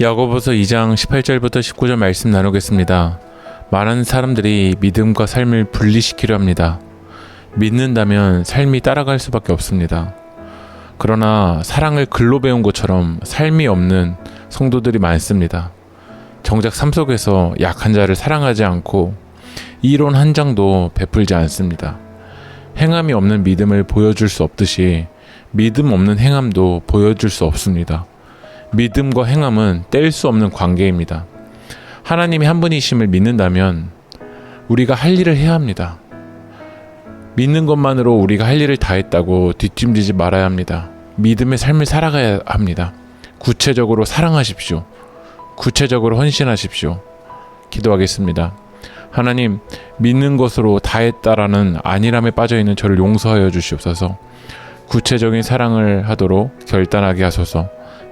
야고보서 2장 18절부터 19절 말씀 나누겠습니다. 많은 사람들이 믿음과 삶을 분리시키려 합니다. 믿는다면 삶이 따라갈 수밖에 없습니다. 그러나 사랑을 글로 배운 것처럼 삶이 없는 성도들이 많습니다. 정작 삶 속에서 약한 자를 사랑하지 않고 이론 한 장도 베풀지 않습니다. 행함이 없는 믿음을 보여줄 수 없듯이 믿음 없는 행함도 보여줄 수 없습니다. 믿음과 행함은 뗄 수 없는 관계입니다. 하나님이 한 분이심을 믿는다면 우리가 할 일을 해야 합니다. 믿는 것만으로 우리가 할 일을 다 했다고 뒷짐지지 말아야 합니다. 믿음의 삶을 살아가야 합니다. 구체적으로 사랑하십시오. 구체적으로 헌신하십시오. 기도하겠습니다. 하나님, 믿는 것으로 다 했다라는 안일함에 빠져 있는 저를 용서하여 주시옵소서. 구체적인 사랑을 하도록 결단하게 하소서.